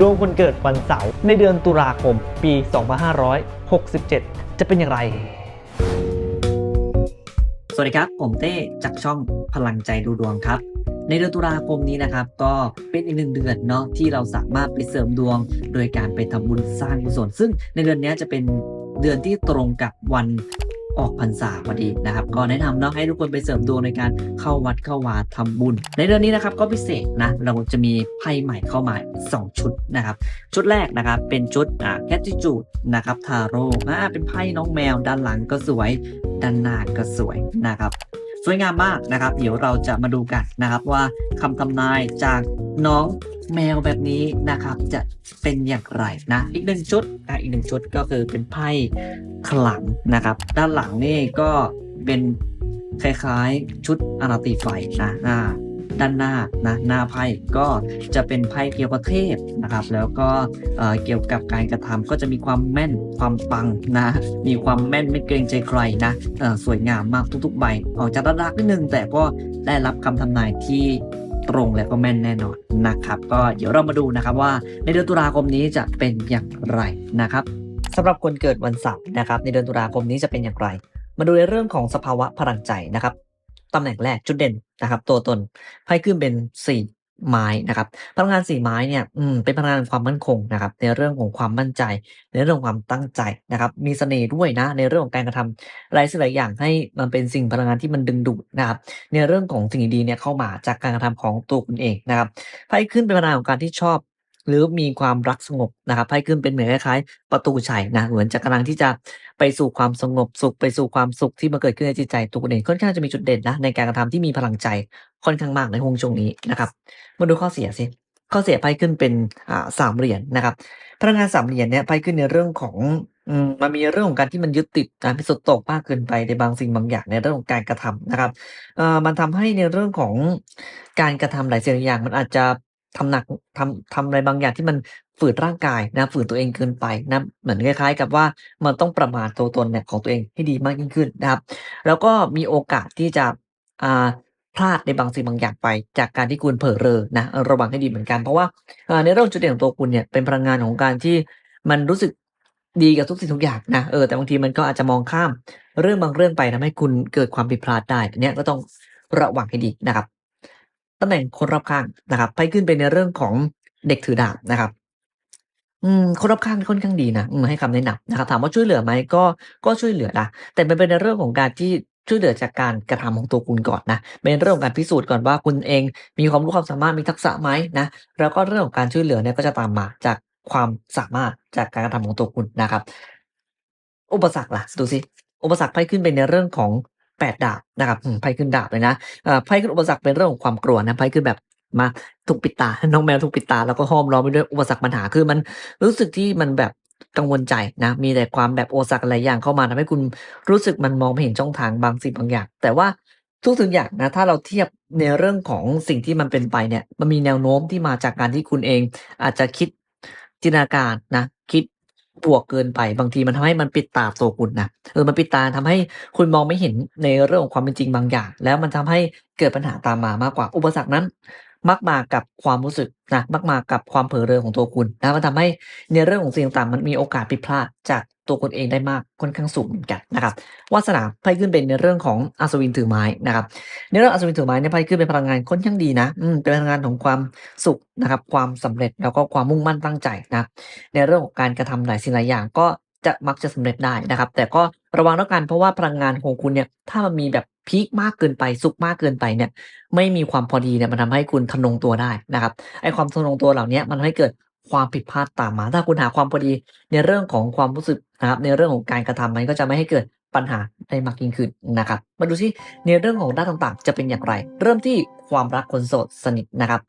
ดวงคนเกิดวันเสาร์ในเดือนตุลาคมปี 2567 จะเป็นอย่างไร สวัสดีครับ ผมเต้จากช่องพลังใจดูดวงครับ ในเดือนตุลาคมนี้นะครับ ก็เป็นอีกหนึ่งเดือนเนาะที่เราสามารถไปเสริมดวง โดยการไปทำบุญสร้างกุศลซึ่งในเดือนนี้จะเป็นเดือนที่ตรงกับวัน ออกพรรษาพอดีนะครับ ก็แนะนำเนาะให้ทุกคนไปเสริมดวงในการเข้าวัดเข้าวาทำบุญ ในเดือนนี้นะครับก็พิเศษนะเราจะมีไพ่ใหม่เข้ามา 2 ชุดนะครับ ชุดแรกนะครับเป็นชุดอ่าแคทติจูดนะครับทาโร่อ่าเป็นไพ่น้องแมวด้านหลังก็สวยด้านหน้าก็สวยนะครับ สวยงามมากนะครับ เดี๋ยวเราจะมาดูกันนะครับว่าคำทำนายจากน้องแมวแบบนี้นะครับจะเป็นอย่างไรนะ อีกหนึ่งชุดนะอีกหนึ่งชุดก็คือเป็นไพ่ขลังนะครับ ด้านหลังนี่ก็เป็นคล้ายๆชุดอาราตีไฟนะอ่า ด้านหน้านะหน้าไพ่ก็จะเป็นไพ่เกี่ยวกับเทพนะครับ แล้วก็เเกี่ยวกับการกระทำก็จะมีความแม่นความปังนะมีความแม่นไม่เกรงใจใครนะสวยงามมากทุกๆใบออกจากรักนิดนึงแต่ก็ได้รับคำทำนายที่ตรงและก็แม่นแน่นอนนะครับ ก็เดี๋ยวเรามาดูนะครับว่าในเดือนตุลาคมนี้จะเป็นอย่างไรนะครับสำหรับคนเกิดวันเสาร์นะครับ ในเดือนตุลาคมนี้จะเป็นอย่างไร มาดูในเรื่องของสภาวะพลังใจนะครับ ตำแหน่งแรกจุดเด่นนะครับ ตัวตนไพ่ขึ้นเป็นสี่ไม้นะครับ พลังงานสี่ไม้เนี่ยอืมเป็นพลังงานความมั่นคงนะครับ ในเรื่องของความมั่นใจ ในเรื่องความตั้งใจนะครับ มีเสน่ห์ด้วยนะ ในเรื่องของการกระทำหลายหลายอย่างให้มันเป็นสิ่งพลังงานที่มันดึงดูดนะครับ ในเรื่องของสิ่งดีๆเนี่ยเข้ามาจากการกระทำของตัวคุณเองนะครับไพ่ขึ้นเป็นพลังงานของการที่ชอบ หรือมีความรักสงบนะครับไพ่ขึ้นเป็นเหมือนคล้ายๆ ประตูชัยนะเหมือนจะกำลังที่จะไปสู่ความสงบสุขไปสู่ความสุขที่มันเกิดขึ้นในจิตใจตัวคุณเองค่อนข้างจะมีจุดเด่นนะในการกระทำที่มีพลังใจค่อนข้างมากในห่วงช่วงนี้นะครับมาดูข้อเสียสิข้อเสียไพ่ขึ้นเป็นอ่าสามเหรียญนะครับพลังงานสามเหรียญเนี่ยไพ่ขึ้นในเรื่องของอืมมันมีเรื่องของการที่มันยึดติดนะพิสุดโตกมากเกินไปในบางสิ่งบางอย่างในเรื่องของการกระทำนะครับเอ่อมันทำให้ในเรื่องของการกระทำหลายสิ่งหลายอย่าง มันอาจจะ ทำหนักทำทำอะไรบางอย่างที่มันฝืนร่างกายนะฝืนตัวเองเกินไปนะเหมือนคล้ายๆ กับว่ามันต้องประมาทตัวตนเนี่ยของตัวเองให้ดีมากยิ่งขึ้นนะครับ แล้วก็มีโอกาสที่จะอ่าพลาดในบางสิ่งบางอย่างไป จากการที่คุณเผลอเรอนะระวังให้ดีเหมือนกันเพราะว่าในเรื่องจุดเด่นของตัวคุณเนี่ยเป็นพลังงานของการที่มันรู้สึกดีกับทุกสิ่งทุกอย่างนะเออแต่บางทีมันก็อาจจะมองข้ามเรื่องบางเรื่องไปทำให้คุณเกิดความผิดพลาดได้อันเนี้ยก็ต้องระวังให้ดีนะครับ ตำแหน่งคนรอบข้างนะครับไพ่ขึ้นเป็นในเรื่องของเด็กถือดาบนะครับ อืมคนรอบข้างค่อนข้างดีนะมให้คำแนะนำนะครับ ถามว่าช่วยเหลือไหมก็ก็ช่วยเหลือนะแต่มันเป็นในเรื่องของการที่ช่วยเหลือจากการกระทำของตัวคุณก่อนนะเป็นเรื่องของการพิสูจน์ก่อนว่าคุณเองมีความรู้ความสามารถมีทักษะไหมนะแล้วก็เรื่องของการช่วยเหลือเนี่ยก็จะตามมาจากความสามารถจากการกระทำของตัวคุณนะครับ อุปสรรคล่ะดูสิอุปสรรคไพ่ขึ้นเป็นในเรื่องของ แปดดาบนะครับไพ่ขึ้นดาบเลยนะไพ่ขึ้นอุปสรรคเป็นเรื่องของความกลัวนะไพ่ขึ้นแบบมาถูกปิดตา น้องแมวถูกปิดตา แล้วก็ห้อมล้อมไปด้วยอุปสรรคปัญหาคือมันรู้สึกที่มันแบบกังวลใจนะ มีแต่ความแบบอุปสรรคหลายอย่างเข้ามาทำให้คุณรู้สึกมันมองไม่เห็นช่องทางบางสิ่งบางอย่าง แต่ว่าทุกสิ่งอย่างนะ ถ้าเราเทียบในเรื่องของสิ่งที่มันเป็นไปเนี่ย มันมีแนวโน้มที่มาจากการที่คุณเองอาจจะคิดจินตนาการนะ บวกเกินไป บางทีมันทำให้มันปิดตาตัวคุณนะเออมันปิดตาทำให้คุณมองไม่เห็นในเรื่องของความเป็นจริงบางอย่าง แล้วมันทำให้เกิดปัญหาตามมามากกว่าอุปสรรคนั้น มักมากับความรู้สึกนะมักมากับความเผลอเรอของตัวคุณนะมันทำให้ในเรื่องของสิ่งต่างมันมีโอกาสผิดพลาดจากตัวคุณเองได้มากค่อนข้างสูงเหมือนกันนะครับวาสนาไพ่ขึ้นเป็นในเรื่องของอัศวินถือไม้นะครับในเรื่องอัศวินถือไม้เนี่ยไพ่ขึ้นเป็นพลังงานค่อนข้างดีนะอืมเป็นพลังงานของความสุขนะครับ ความสำเร็จแล้วก็ความมุ่งมั่นตั้งใจนะในเรื่องของการกระทำหลายสิ่งหลายอย่างก็ จะมักจะสำเร็จได้นะครับ แต่ก็ระวังแล้วกันเพราะว่าพลังงานของคุณเนี่ยถ้ามันมีแบบพีคมากเกินไปสุกมากเกินไปเนี่ย ไม่มีความพอดีเนี่ยมันทำให้คุณทะนงตัวได้นะครับไอ้ความทะนงตัวเหล่านี้มันทำให้เกิดความผิดพลาดตามมา ถ้าคุณหาความพอดีในเรื่องของความรู้สึกนะครับ ในเรื่องของการกระทำมันก็จะไม่ให้เกิดปัญหาได้มากยิ่งขึ้นนะครับ มาดูที่ในเรื่องของด้านต่างๆ จะเป็นอย่างไร เริ่มที่ความรักคนโสดสนิทนะครับ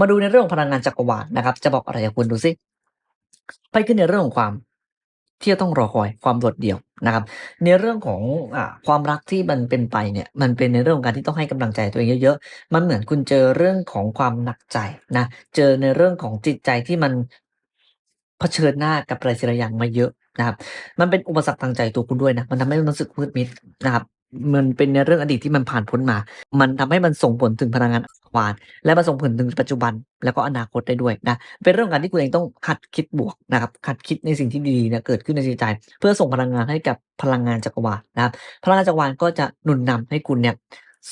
มาดูในเรื่องของพลังงานจักรวาลนะครับ จะบอกอะไรกับคุณดูสิไปขึ้นในเรื่องของความ ที่จะต้องรอคอยความโดดเดี่ยวนะครับ ในเรื่องของอความรักที่มันเป็นไปเนี่ยมันเป็นในเรื่องของการที่ต้องให้กำลังใจตัวเองเยอะๆ มันเหมือนคุณเจอเรื่องของความหนักใจนะเจอในเรื่องของจิตใจที่มันเผชิญหน้ากับอะไรสิ่งหลายอย่างมาเยอะนะครับมันเป็นอุปสรรคทางใจตัวคุณด้วยนะมันทำให้รู้สึกมืดมิดนะครับมันเป็นในเรื่องอดีตที่มันผ่านพ้นมา มันทำให้มันส่งผลถึงพลังงาน วาลและมาส่งผลถึงปัจจุบันแล้วก็อนาคตได้ด้วยนะเป็นเรื่องการที่คุณเองต้องหัดคิดบวกนะครับหัดคิดในสิ่งที่ดีๆเนี่ยเกิดขึ้นในจิตใจ เพื่อส่งพลังงานให้กับพลังงานจักรวาลนะครับพลังงานจักรวาลก็จะหนุนนำให้คุณเนี่ย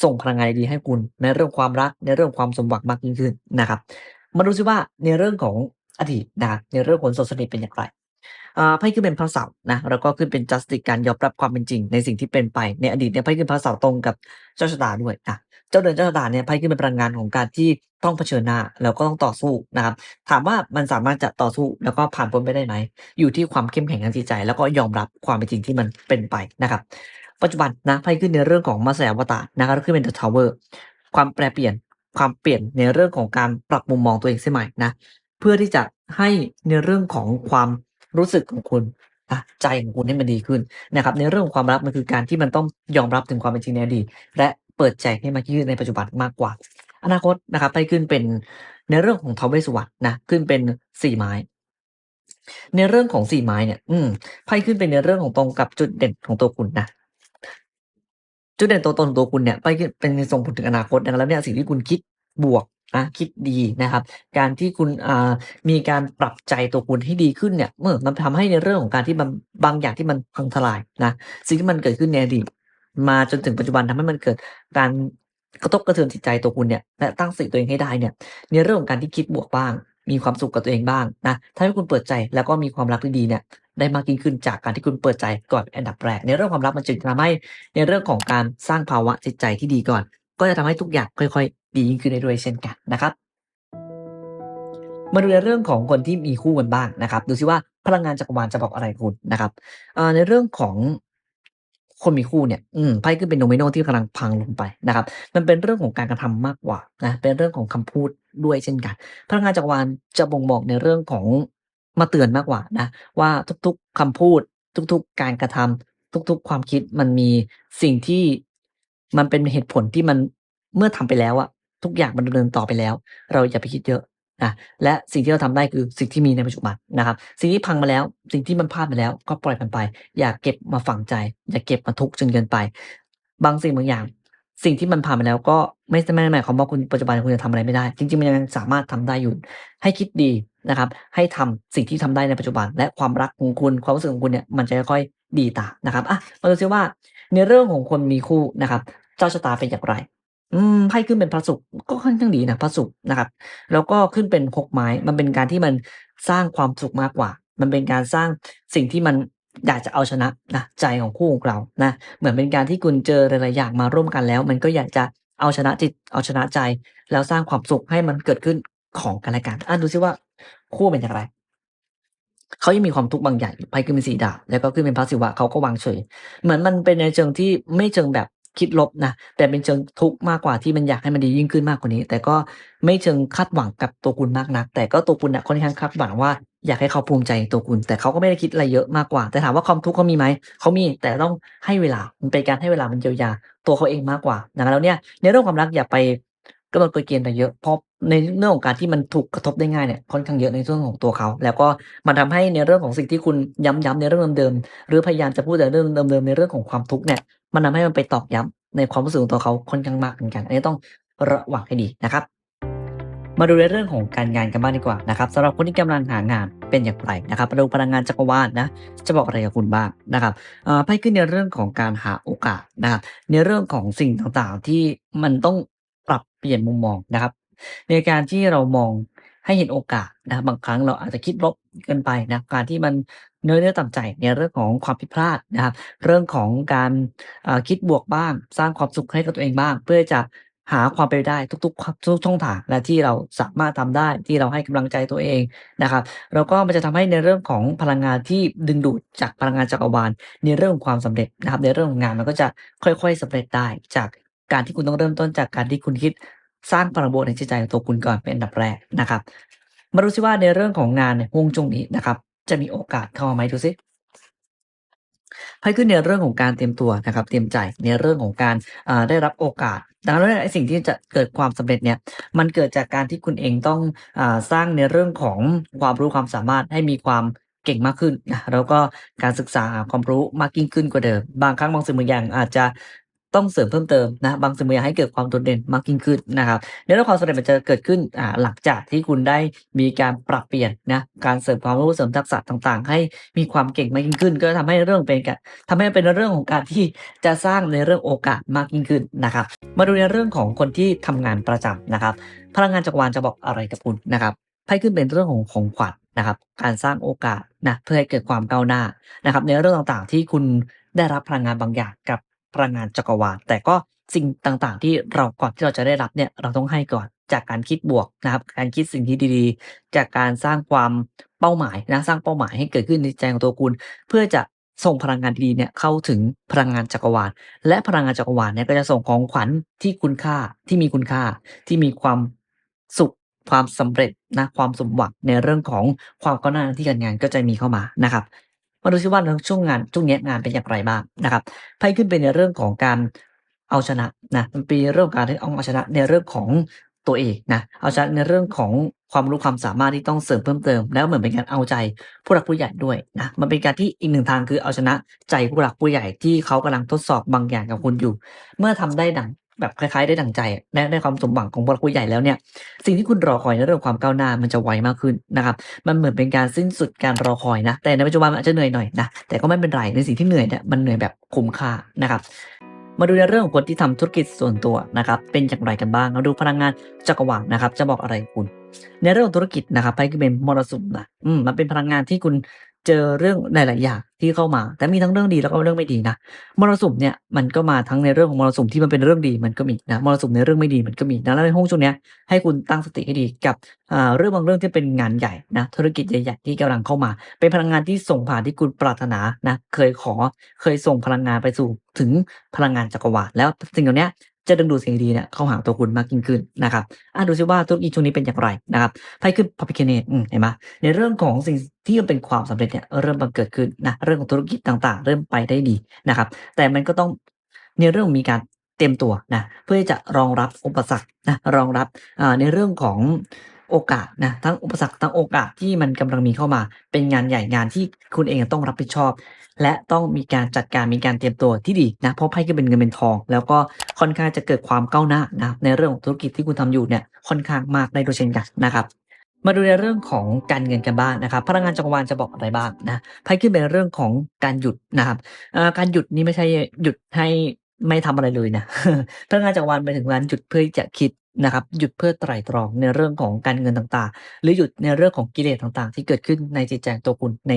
ส่งพลังงานดีให้คุณ ในเรื่องความรักในเรื่องความสมหวังมากยิ่งขึ้นนะครับมาดูซิว่าในเรื่องของอดีตนะในเรื่องของโสดสนิทเป็นอย่างไร ไพ่ขึ้นเป็นพระเสาร์นะแล้วก็ขึ้นเป็น justice การยอมรับความเป็นจริง ในสิ่งที่เป็นไปในอดีตเนี่ยไพ่ขึ้นพระเสาร์ตรงกับเจ้าชะตาด้วยนะเจ้าเดือนเจ้าชะตาเนี่ยไพ่ขึ้นเป็นพลังงานของการที่ต้องเผชิญหน้าแล้วก็ต้องต่อสู้นะครับถามว่ามันสามารถจะต่อสู้แล้วก็ผ่านพ้นไปได้ไหมอยู่ที่ความเข้มแข็งทางจิตใจ แล้วก็ยอมรับความเป็นจริงที่มันเป็นไปนะครับปัจจุบันนะไพ่ขึ้นในเรื่องของมาสยาวตานะครับขึ้นเป็น The Tower ความแปรเปลี่ยนความเปลี่ยนในเรื่องของการปรับมุมมองตัวเองเสียใหมนะเพื่อที่จะให้ในเรื่องของความ รู้สึกของคุณนะใจของคุณให้มันดีขึ้นนะครับในเรื่องของความรักมันคือการที่มันต้องยอมรับถึงความเป็นจริงในอดีตและเปิดใจให้มากขึ้นในปัจจุบันมากกว่า อนาคตนะครับไปขึ้นเป็นในเรื่องของทาวเวสวรรค์นะขึ้นเป็นสี่ไม้ ในเรื่องของสี่ไม้เนี่ย อืมไพ่ขึ้นเป็นในเรื่องของตรงกับจุดเด่นของตัวคุณนะจุดเด่นตัวตนของตัวคุณเนี่ยไปเป็นในส่งผลถึงอนาคตดังนั้นแล้วเนี่ยสิ่งที่คุณคิดบวก นะคิดดีนะครับ การที่คุณอ่ามีการปรับใจตัวคุณให้ดีขึ้นเนี่ยเมื่อมันทำให้ในเรื่องของการที่มันบางอย่างที่มันพังทลายนะสิ่งที่มันเกิดขึ้นในอดีตมาจนถึงปัจจุบันทำให้มันเกิดการกระทบกระเทือนจิตใจตัวคุณเนี่ยและตั้งสติตัวเองให้ได้เนี่ยในเรื่องของการที่คิดบวกบ้าง มีความสุขกับตัวเองบ้างนะทำให้คุณเปิดใจแล้วก็มีความรักที่ดีเนี่ยได้มากยิ่งขึ้นจากการที่คุณเปิดใจก่อนอันดับแรกในเรื่องความรักมันจึงทำให้ในเรื่องของการสร้างภาวะจิตใจที่ดีก่อน จะทำให้ทุกอย่างค่อยๆ ดียิ่งขึ้นได้ด้วยเช่นกันนะครับ มาดูในเรื่องของคนที่มีคู่กันบ้างนะครับ ดูซิว่าพลังงานจักรวาลจะบอกอะไรคุณนะครับในเรื่องของคนมีคู่เนี่ยอืมไพ่ขึ้นเป็นโดมิโนที่กำลังพังลงไปนะครับ มันเป็นเรื่องของการกระทำมากกว่านะเป็นเรื่องของคำพูดด้วยเช่นกัน พลังงานจักรวาลจะบ่งบอกในเรื่องของมาเตือนมากกว่านะ ว่าทุกๆคำพูด ทุกๆ การกระทำทุกๆ ความคิดมันมีสิ่งที่ มันเป็นเหตุผลที่มันเมื่อทำไปแล้วอะทุกอย่างมันดำเนินต่อไปแล้ว เราอย่าไปคิดเยอะนะและสิ่งที่เราทำได้คือสิ่งที่มีในปัจจุบันนะครับ สิ่งที่พังมาแล้ว สิ่งที่มันพลาดมาแล้ว ก็ปล่อยมันไป อย่าเก็บมาฝังใจ อย่าเก็บมาทุกข์จนเกินไป บางสิ่งบางอย่าง สิ่งที่มันผ่านมาแล้วก็ไม่ไม่ได้หมายความว่าคุณปัจจุบันคุณจะทำอะไรไม่ได้ จริงๆมันยังสามารถทำได้อยู่ ให้คิดดีนะครับ ให้ทำสิ่งที่ทำได้ในปัจจุบัน และความรักของคุณความรู้สึกของคุณเนี่ยมันจะค่อยๆดีตานะครับอะมาดูซิว่าในเรื่องของคนมีคู่นะครับ เจ้าชะตาเป็นอย่างไร อืมไพ่ขึ้นเป็นพระศุกร์ก็ค่อนข้างดีนะพระศุกร์นะครับ แล้วก็ขึ้นเป็นหกไม้ มันเป็นการที่มันสร้างความสุขมากกว่า มันเป็นการสร้างสิ่งที่มันอยากจะเอาชนะนะใจของคู่ของเรานะเหมือนเป็นการที่คุณเจอหลายๆอย่างมาร่วมกันแล้ว มันก็อยากจะเอาชนะจิตเอาชนะใจ แล้วสร้างความสุขให้มันเกิดขึ้นของกันและกันอะดูซิว่าคู่เป็นอย่างไรเขายังมีความทุกข์บางอย่างไพ่ขึ้นเป็นสีดาบแล้วก็ขึ้นเป็นพระศิวะเขาก็วางเฉย เหมือนมันเป็นในเชิงที่ไม่เชิงแบบ คิดลบนะแต่เป็นเชิงทุกข์มากกว่าที่มันอยากให้มันดียิ่งขึ้นมากกว่านี้ แต่ก็ไม่เชิงคาดหวังกับตัวคุณมากนัก แต่ก็ตัวคุณนะค่อนข้างคาดหวังว่าอยากให้เขาภูมิใจตัวคุณ แต่เขาก็ไม่ได้คิดอะไรเยอะมากกว่า แต่ถามว่าความทุกข์เขามีไหมเขามีแต่ต้องให้เวลามันเป็นการให้เวลามันเยียวยาตัวเขาเองมากกว่าดังนั้นแล้วเนี่ยในเรื่องความรักอย่าไป กำหนดกฎเกณฑ์อะไรเยอะเพราะในเรื่องของการที่มันถูกกระทบได้ง่ายเนี่ยค่อนข้างเยอะในเรื่องของตัวเขา แล้วก็มันทำให้ในเรื่องของสิ่งที่คุณย้ำๆในเรื่องเดิมๆหรือพยายามจะพูดแต่เรื่องเดิมๆในเรื่องของความทุกข์เนี่ยมันทำให้มันไปตอกย้ำในความรู้สึกของตัวเขาค่อนข้างมากเหมือนกัน อันนี้ต้องระวังให้ดีนะครับ มาดูในเรื่องของการงานกันบ้างดีกว่านะครับสำหรับคนที่กำลังหางานเป็นอย่างไรนะครับมาดูพลังงานจักรวาลนะจะบอกอะไรกับคุณบ้างนะครับไพ่ขึ้นในเรื่องของการหาโอกาสนะครับในเรื่องของสิ่งต่างๆที่มันต้อง ปรับเปลี่ยนมุมมองนะครับ ในการที่เรามองให้เห็นโอกาสนะบางครั้งเราอาจจะคิดลบเกินไปนะการที่มันเนื้อเนื้อต่ำใจในเรื่องของความผิดพลาดนะครับ เรื่องของการคิดบวกบ้าง สร้างความสุขให้กับตัวเองบ้าง เพื่อจะหาความเป็นไปได้ทุกๆทุกช่องทางและที่เราสามารถทำได้ที่เราให้กำลังใจตัวเองนะครับแล้วก็มันจะทำให้ในเรื่องของพลังงานที่ดึงดูดจากพลังงานจักรวาลในเรื่องของความสำเร็จนะครับ ในเรื่องของงานมันก็จะค่อยๆสำเร็จได้จาก การที่คุณต้องเริ่มต้นจากการที่คุณคิดสร้างพลังบวกในจิตใจของตัวคุณก่อนเป็นอันดับแรกนะครับ มาดูซิว่าในเรื่องของงานเนี่ยฮวงจุงนี้นะครับ จะมีโอกาสเข้ามาไหมดูซิไพ่ขึ้นในเรื่องของการเตรียมตัวนะครับ เตรียมใจในเรื่องของการได้รับโอกาส ดังนั้นไอ้สิ่งที่จะเกิดความสำเร็จเนี่ย มันเกิดจากการที่คุณเองต้องอสร้างในเรื่องของความรู้ความสามารถให้มีความเก่งมากขึ้นนะแล้วก็การศึกษาความรู้มากยิ่งขึ้นกว่าเดิม บางครั้งบางสิ่งบางอย่างอาจจะ ต้องเสริมเพิ่มเติมนะบางสิ่งบางอย่างให้เกิดความโดดเด่นมากยิ่งขึ้นนะครับในเรื่องความสำเร็จมันจะเกิดขึ้นอ่าหลังจากที่คุณได้มีการปรับเปลี่ยนนะการเสริมความรู้เสริมทักษะต่างๆ ให้มีความเก่งมากยิ่งขึ้น ก็ทำให้เรื่องเป็นการทำให้เป็นเรื่องของการที่จะสร้างในเรื่องโอกาสมากยิ่งขึ้นนะครับ มาดูในเรื่องของคนที่ทำงานประจำนะครับ พลังงานจักรวาลจะบอกอะไรกับคุณนะครับไพ่ขึ้นเป็นเรื่องของของขวัญนะครับ การสร้างโอกาสนะเพื่อให้เกิดความก้าวหน้านะครับ ในเรื่องต่างๆ ที่คุณได้รับพลังงานบางอย่างกับ พลังงานจักรวาลแต่ก็สิ่งต่างๆ ที่เราก่อนที่เราจะได้รับเนี่ยเราต้องให้ก่อนจากการคิดบวกนะครับ การคิดสิ่งที่ดีๆ จากการสร้างความเป้าหมายนะสร้างเป้าหมายให้เกิดขึ้นในใจของตัวคุณ เพื่อจะส่งพลังงานดีๆเนี่ยเข้าถึงพลังงานจักรวาล และพลังงานจักรวาลเนี่ยก็จะส่งของขวัญที่คุณค่าที่มีคุณค่าที่มีความสุขความสำเร็จนะความสมหวังในเรื่องของความก้าวหน้าหน้าที่การงานก็จะมีเข้ามานะครับ มาดูซิว่าในช่วงงานช่วงนี้งานเป็นอย่างไรบ้างนะครับไพ่ขึ้นเป็นในเรื่องของการเอาชนะนะมันเป็นเรื่องการที่เอาชนะในเรื่องของตัวเองนะเอาชนะในเรื่องของความรู้ความสามารถที่ต้องเสริมเพิ่มเติม แล้วเหมือนเป็นการเอาใจผู้หลักผู้ใหญ่ด้วยนะมันเป็นการที่อีกหนึ่งทางคือเอาชนะใจผู้หลักผู้ใหญ่ที่เขากำลังทดสอบบางอย่างกับคุณอยู่ เมื่อทำได้ดัง แบบคล้ายๆ ได้ดังใจได้ได้ความสมหวังของผู้หลักผู้ใหญ่แล้วเนี่ย สิ่งที่คุณรอคอยในเรื่องความก้าวหน้ามันจะไวมากขึ้นนะครับ มันเหมือนเป็นการสิ้นสุดการรอคอยนะ แต่ในปัจจุบันอาจจะเหนื่อยหน่อยนะ แต่ก็ไม่เป็นไร ในสิ่งที่เหนื่อยเนี่ยมันเหนื่อยแบบคุ้มค่านะครับ มาดูในเรื่องของคนที่ทำธุรกิจส่วนตัวนะครับ เป็นอย่างไรกันบ้างมาดูพลังงานจักรวาลนะครับ จะบอกอะไรคุณ ในเรื่องของธุรกิจนะครับไพ่ก็เป็นมรสุมนะ อืม มันเป็นพลังงานที่คุณ เจอเรื่องหลาย ๆ อย่างที่เข้ามา แต่มีทั้งเรื่องดีแล้วก็เรื่องไม่ดีนะมรสุมเนี่ยมันก็มาทั้งในเรื่องของมรสุมที่มันเป็นเรื่องดีมันก็มีนะมรสุมในเรื่องไม่ดีมันก็มีนะแล้วในห้องช่วงนี้ให้คุณตั้งสติให้ดีกับอ่าเรื่องบางเรื่องที่เป็นงานใหญ่นะธุรกิจใหญ่ ๆ ที่กำลังเข้ามา เป็นพลังงานที่ส่งผ่านที่คุณปรารถนานะเคยขอเคยส่งพลังงานไปสู่ถึงพลังงานจักรวาลแล้วสิ่งเหล่าเนี้ย จะดึงดูดสิ่งดีเนี่ยเข้าหาตัวคุณมากยิ่งขึ้นนะครับอะดูซิว่าธุรกิจช่วงนี้เป็นอย่างไรนะครับไพ่ขึ้นพอพิเคเนตเห็นไหมในเรื่องของสิ่งที่มันเป็นความสำเร็จเนี่ยเริ่มบังเกิดขึ้นนะเรื่องของธุรกิจต่างๆ เริ่มไปได้ดีนะครับ แต่มันก็ต้องในเรื่องมีการเตรียมตัวนะเพื่อที่จะรองรับอุปสรรคนะรองรับอ่าในเรื่องของ โอกาสนะทั้งอุปสรรคทั้งโอกาสที่มันกำลังมีเข้ามา เป็นงานใหญ่งานที่คุณเองต้องรับผิดชอบ และต้องมีการจัดการมีการเตรียมตัวที่ดีนะเพราะไพ่ก็เป็นเงินเป็นทอง แล้วก็ค่อนข้างจะเกิดความก้าวหน้านะในเรื่องของธุรกิจที่คุณทำอยู่เนี่ยค่อนข้างมากได้โดยเช่นกันนะครับมาดูในเรื่องของการเงินกันบ้างนะครับ พลังงานจักรวาลจะบอกอะไรบ้างนะไพ่ขึ้นเป็นเรื่องของการหยุดนะครับการหยุดนี่ไม่ใช่หยุดให้ไม่ทำอะไรเลยนะพลังงานจักรวาลไปถึงการหยุดเพื่อจะคิด นะครับหยุดเพื่อไตร่ตรองในเรื่องของการเงินต่างๆ หรือหยุดในเรื่องของกิเลสต่างๆ ที่เกิดขึ้นในจิตใจตัวคุณใน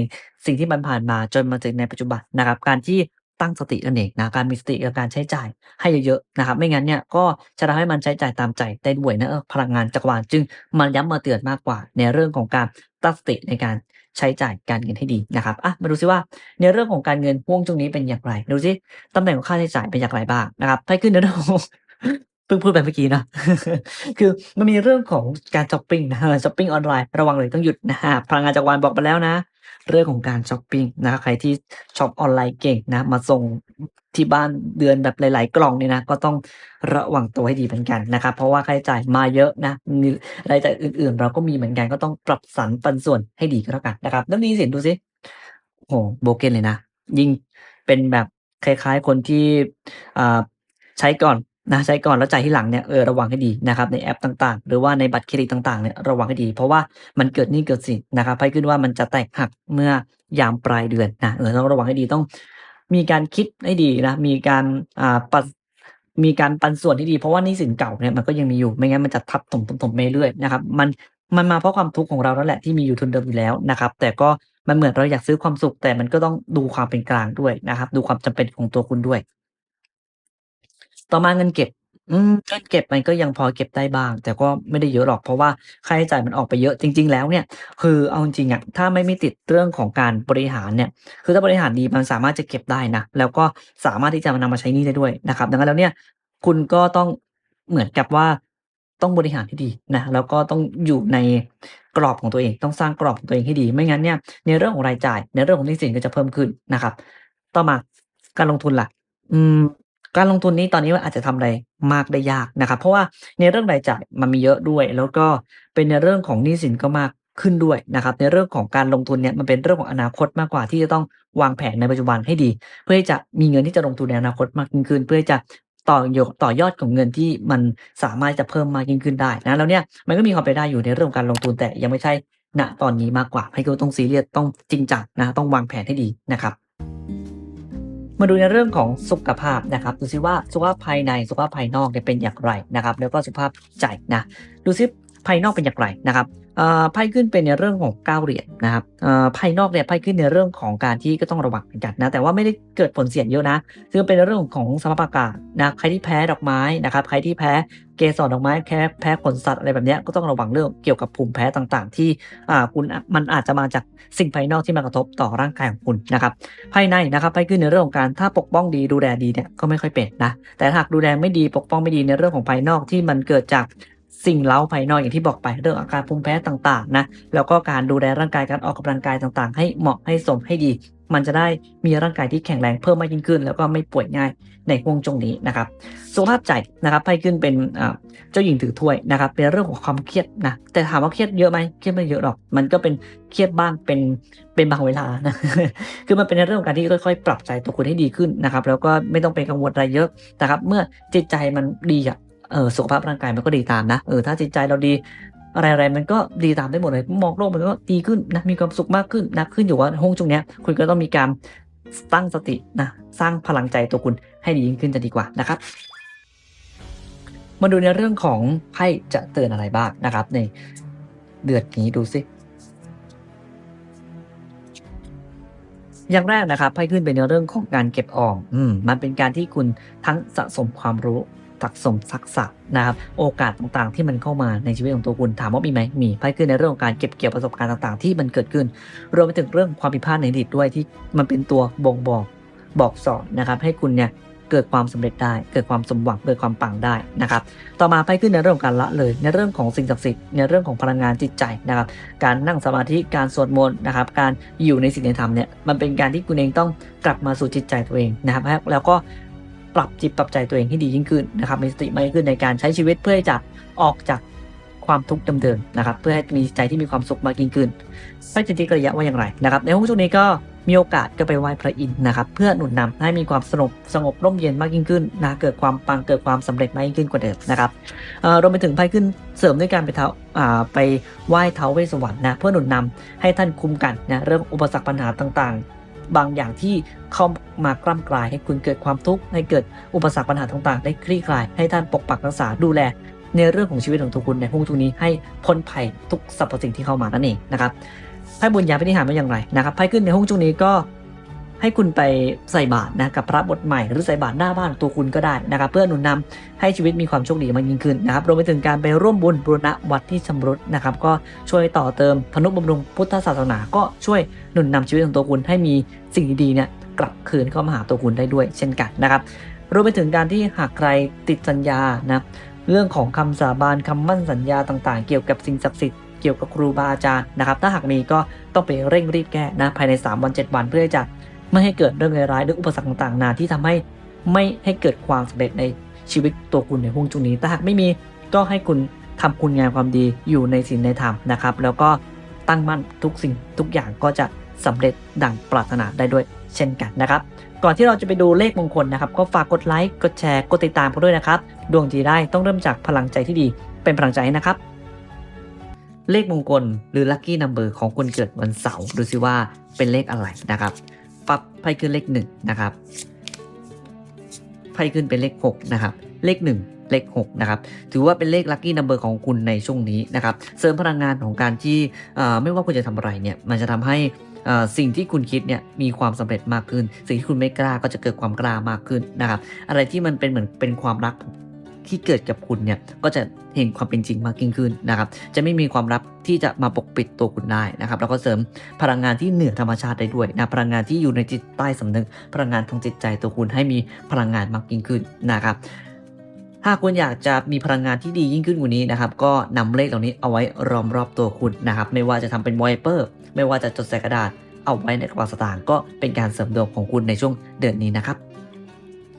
สิ่งที่มันผ่านมาจนมาถึงในปัจจุบันนะครับ การที่ตั้งสตินั่นเองนะการมีสติกับการใช้จ่ายให้เยอะๆนะครับ ไม่งั้นเนี่ยก็จะทำให้มันใช้จ่ายตามใจได้ด้วยนะเออพลังงานจักรวาลจึงมันย้ำมาเตือนมากกว่า ในเรื่องของการตั้งสติในการใช้จ่ายการเงินให้ดีนะครับอะมาดูซิว่าในเรื่องของการเงินห่วงช่วงนี้เป็นอย่างไร ดูซิตำแหน่งของค่าใช้จ่ายเป็นอย่างไรบ้างนะครับไพ่ขึ้นในเรื่ออง เพิ่งพูดไปเมื่อกี้นะคือมันมีเรื่องของการช้อปปิ้งนะช้อปปิ้งออนไลน์ระวังเลยต้องหยุดนะฮะพลังงานจักรวาลบอกไปแล้วนะ เรื่องของการช้อปปิ้งนะครับใครที่ช็อปออนไลน์เก่งนะ มาส่งที่บ้านเดือนแบบหลาย ๆ กล่องเนี่ยนะ ก็ต้องระวังตัวให้ดีเหมือนกันนะครับ เพราะว่าค่าใช้จ่ายมาเยอะนะมีรายจ่ายอื่น ๆ เราก็มีเหมือนกันก็ต้องปรับสรรปันส่วนให้ดีก็แล้วกันนะครับแล้วนี่สิดูสิโอ้โหโบเกนเลยนะ ยิ่งเป็นแบบคล้าย ๆ คนที่ใช้ก่อน นะใช้ก่อนแล้วจ่ายที่หลังเนี่ยเออระวังให้ดีนะครับในแอปต่างๆ หรือว่าในบัตรเครดิตต่างๆเนี่ยระวังให้ดี เพราะว่ามันเกิดนี้เกิดสินนะครับไพ่ขึ้นว่ามันจะแตกหักเมื่อยามปลายเดือนนะเออต้องระวังให้ดีต้อง มีการคิดให้ดีนะมีการอ่าปัดมีการปันส่วนที่ดี เพราะว่านี้สินเก่าเนี่ยมันก็ยังมีอยู่ไม่งั้นมันจะทับถมถมถมไปเรื่อยนะครับมันมันมาเพราะความทุกข์ของเราแล้วแหละที่มีอยู่ทุนเดิมอยู่แล้วนะครับ แต่ก็มันเหมือนเราอยากซื้อความสุข แต่มันก็ต้องดูความเป็นกลางด้วยนะครับ ดูความจำเป็นของตัวคุณด้วย ต่อมาเงินเก็บ อืมเงินเก็บมันก็ยังพอเก็บได้บ้าง แต่ก็ไม่ได้เยอะหรอกเพราะว่าค่าใช้จ่ายมันออกไปเยอะจริง ๆ แล้วเนี่ย คือเอาจริงอะถ้าไม่ไม่ติดเรื่องของการบริหารเนี่ย คือถ้าบริหารดีมันสามารถจะเก็บได้นะแล้วก็สามารถที่จะนำมาใช้หนี้ได้ด้วยนะครับ ดังนั้นแล้วเนี่ย คุณก็ต้องเหมือนกับว่าต้องบริหารที่ดีนะแล้วก็ต้องอยู่ในกรอบของตัวเองต้องสร้างกรอบของตัวเองให้ดี ไม่งั้นเนี่ยในเรื่องของรายจ่าย ในเรื่องของหนี้สินก็จะเพิ่มขึ้นนะครับ ต่อมาการลงทุนล่ะ อืม การลงทุนนี้ตอนนี้มันอาจจะทำอะไรมากได้ยากนะครับ เพราะว่าในเรื่องรายจ่ายมันมีเยอะด้วย แล้วก็เป็นในเรื่องของหนี้สินก็มากขึ้นด้วยนะครับ ในเรื่องของการลงทุนเนี่ยมันเป็นเรื่องของอนาคตมากกว่าที่จะต้องวางแผนในปัจจุบันให้ดี เพื่อจะมีเงินที่จะลงทุนในอนาคตมากยิ่งขึ้น เพื่อจะต่อยกต่อยอดของเงินที่มันสามารถจะเพิ่มมากยิ่งขึ้นได้นะแล้วเนี่ยมันก็มีความเป็นได้อยู่ในเรื่องของการลงทุนแต่ยังไม่ใช่ณตอนนี้มากกว่าให้ก็ต้องซีเรียสต้องจริงจังนะต้องวางแผนให้ดีนะครับ มาดูในเรื่องของสุขภาพนะครับ ดูซิว่าสุขภาพภายในสุขภาพภายนอกเนี่ยเป็นอย่างไรนะครับ แล้วก็สุขภาพใจนะ ดูซิภายนอกเป็นอย่างไรนะครับ ไพ่ขึ้นเป็นในเรื่องของเก้าเหรียญนะครับอ่อภายนอกเนี่ยไพ่ขึ้นในเรื่องของการที่ก็ต้องระวังเหมือนกันนะแต่ว่าไม่ได้เกิดผลเสียเยอะนะซึ่งเป็นเรื่องของสภาพอากาศนะใครที่แพ้ดอกไม้นะครับใครที่แพ้เกสรดอกไม้แพ้แพ้ขนสัตว์อะไรแบบนี้ก็ต้องระวังเรื่องเกี่ยวกับภูมิแพ้ต่างๆ ที่อ่าคุณมันอาจจะมาจากสิ่งภายนอกที่มากระทบต่อร่างกายของคุณนะครับภายในนะครับไปขึ้นในเรื่องของการถ้าปกป้องดีดูแลดีเนี่ยก็ไม่ค่อยเป็นนะแต่หากดูแลไม่ดีปกป้องไม่ดีในเรื่องของภายนอกที่มันเกิดจาก สิ่งเล้าภายนอกอย่างที่บอกไปเรื่องอาการภูมิแพ้ต่างๆนะแล้วก็การดูแลร่างกายการออกกำลังกายต่างๆ ให้เหมาะให้สมให้ดี มันจะได้มีร่างกายที่แข็งแรงเพิ่มมากยิ่งขึ้น แล้วก็ไม่ป่วยง่ายในห่วงจงนี้นะครับสุขภาพใจนะครับไพ่ขึ้นเป็นเจ้าหญิงถือถ้วยนะครับเป็นเรื่องของความเครียดนะแต่ถามว่าเครียดเยอะไหมเครียดไม่เยอะหรอก มันก็เป็นเครียดบ้างเป็นเป็นบางเวลานะคือมันเป็นเรื่องของการที่ค่อยๆ ปรับใจตัวคุณให้ดีขึ้นนะครับแล้วก็ไม่ต้องไปกังวลอะไรเยอะนะครับเมื่อจิตใจมันดีอะ เออสุขภาพร่างกายมันก็ดีตามนะเออถ้าจิตใจเราดีอะไรๆมันก็ดีตามได้หมดเลยมองโลกมันก็ดีขึ้นนะมีความสุขมากขึ้นนะขึ้นอยู่ว่าห้องช่วงเนี้ยคุณก็ต้องมีการตั้งสตินะสร้างพลังใจตัวคุณให้ดียิ่งขึ้นจะดีกว่านะครับมาดูในเรื่องของไพ่จะเตือนอะไรบ้างนะครับ ในเดือนนี้ดูสิอย่างแรกนะครับไพ่ขึ้นเป็นในเรื่องของการเก็บออมอืมมันเป็นการที่คุณทั้งสะสมความรู้ สะสมทักษะนะครับโอกาสต่างๆ ที่มันเข้ามาในชีวิตของตัวคุณถามว่ามีไหมมีไพ่ขึ้นในเรื่องของการเก็บเกี่ยวประสบการณ์ต่างๆ ที่มันเกิดขึ้น รวมไปถึงเรื่องความผิดพลาดในอดีตด้วยที่มันเป็นตัวบ่งบอกบอกสอนนะครับให้คุณเนี่ยเกิดความสำเร็จได้ เกิดความสมหวัง เกิดความปังได้นะครับ ต่อมาไพ่ขึ้นในเรื่องของการละเลย ในเรื่องของสิ่งศักดิ์สิทธิ์ ในเรื่องของพลังงานจิตใจนะครับ การนั่งสมาธิ การสวดมนต์นะครับ การอยู่ในสิ่งในธรรมเนี่ย มันเป็นการที่คุณเองต้องกลับมาสู่จิตใจตัวเองนะครับ แล้วก็ ปรับจิตปรับใจตัวเองให้ดียิ่งขึ้นนะครับมีสติมากยิ่งขึ้นในการใช้ชีวิตเพื่อให้จะออกจากความทุกข์เดิมๆนะครับ เพื่อให้มีใจที่มีความสุขมากยิ่งขึ้นไพ่จิตติกระยะว่าอย่างไรนะครับ ในห้องช่วงนี้ก็มีโอกาสก็ไปไหว้พระอินทร์นะครับ เพื่อหนุนนำให้มีความสงบสงบร่มเย็นมากยิ่งขึ้นนะเกิดความปังเกิดความสำเร็จมากยิ่งขึ้นกว่าเดิมนะครับเรวมไปถึงไพ่ขึ้นเสริมด้วยการไปเท้าไปไหว้เท้าเวสสวรรค์นะเพื่อหนุนนำให้ท่านคุ้มกันนะเรื่องอุปสรรคปัญหาต่างๆ บางอย่างที่เข้ามากล้ำกลายให้คุณเกิดความทุกข์ให้เกิดอุปสรรคปัญหาต่างๆ ได้คลี่คลายให้ท่านปกปักรักษาดูแล ในเรื่องของชีวิตของทุกคุณในห้วงทุกนี้ให้พ้นภัยทุกสรรพสิ่งที่เข้ามานั่นเองนะครับไพ่บุญญาพินิหารเป็นอย่างไรนะครับไพ่ขึ้นในห้องจุงนี้ก็ ให้คุณไปใส่บาตรนะกับพระบทใหม่หรือใส่บาตรหน้าบ้านตัวคุณก็ได้นะครับ เพื่อหนุนนำให้ชีวิตมีความโชคดีมากยิ่งขึ้นนะครับรวมไปถึงการไปร่วมบุญบูรณะวัดที่ชำรุดนะครับ ก็ช่วยต่อเติมพนุบำรุงพุทธศาสนา ก็ช่วยหนุนนำชีวิตของตัวคุณให้มีสิ่งดีๆเนี่ยกลับคืนเข้ามาหาตัวคุณได้ด้วย เช่นกันนะครับรวมไปถึงการที่หากใครติดสัญญานะเรื่องของคำสาบานคำมั่นสัญญาต่างๆ เกี่ยวกับสิ่งศักดิ์สิทธิ์เกี่ยวกับครูบาอาจารย์นะครับ ถ้าหากมีก็ต้องไปเร่งรีบแก้นะภายใน 3 วัน 7 วันเพื่อจะ ไม่ให้เกิดเรื่องร้ายๆหรืออุปสรรคต่างๆนาที่ทำให้ไม่ให้เกิดความสำเร็จในชีวิตตัวคุณในห่วงจุงนี้ แต่หากไม่มีก็ให้คุณทำคุณงามความดีอยู่ในศีลในธรรมนะครับ แล้วก็ตั้งมั่นทุกสิ่งทุกอย่างก็จะสำเร็จดังปรารถนาได้ด้วยเช่นกันนะครับ ก่อนที่เราจะไปดูเลขมงคลนะครับ ก็ฝากกดไลค์กดแชร์กดติดตามกันด้วยนะครับ ดวงดีได้ต้องเริ่มจากพลังใจที่ดีเป็นพลังใจนะครับ เลขมงคลหรือลัคกี้นัมเบอร์ของคนเกิดวันเสาร์ดูซิว่าเป็นเลขอะไรนะครับ ปั๊บไพ่ขึ้นเลขหนึ่งนะครับไพ่ขึ้นเป็นเลขหกนะครับ เลขหนึ่งเลขหกนะครับ ถือว่าเป็นเลขลัคกี้นัมเบอร์ของคุณในช่วงนี้นะครับ เสริมพลังงานของการที่ไม่ว่าคุณจะทำอะไรเนี่ย มันจะทำให้สิ่งที่คุณคิดเนี่ยมีความสำเร็จมากขึ้น สิ่งที่คุณไม่กล้าก็จะเกิดความกล้ามากขึ้นนะครับ อะไรที่มันเป็นเหมือนเป็นความรัก ที่เกิดกับคุณเนี่ยก็จะเห็นความเป็นจริงมากยิ่งขึ้นนะครับจะไม่มีความลับที่จะมาปกปิดตัวคุณได้นะครับแล้วก็เสริมพลังงานที่เหนือธรรมชาติได้ด้วยนะพลังงานที่อยู่ในจิตใต้สำนึก พลังงานทางจิตใจตัวคุณให้มีพลังงานมากยิ่งขึ้นนะครับถ้าคุณอยากจะมีพลังงานที่ดียิ่งขึ้นกว่านี้นะครับ ก็นำเลขเหล่านี้เอาไว้ล้อมรอบตัวคุณนะครับ ไม่ว่าจะทำเป็นวอลเปอร์ ไม่ว่าจะจดใส่กระดาษ เอาไว้ในกระเป๋าสตางค์ก็เป็นการเสริมดวงของคุณในช่วงเดือนนี้นะครับ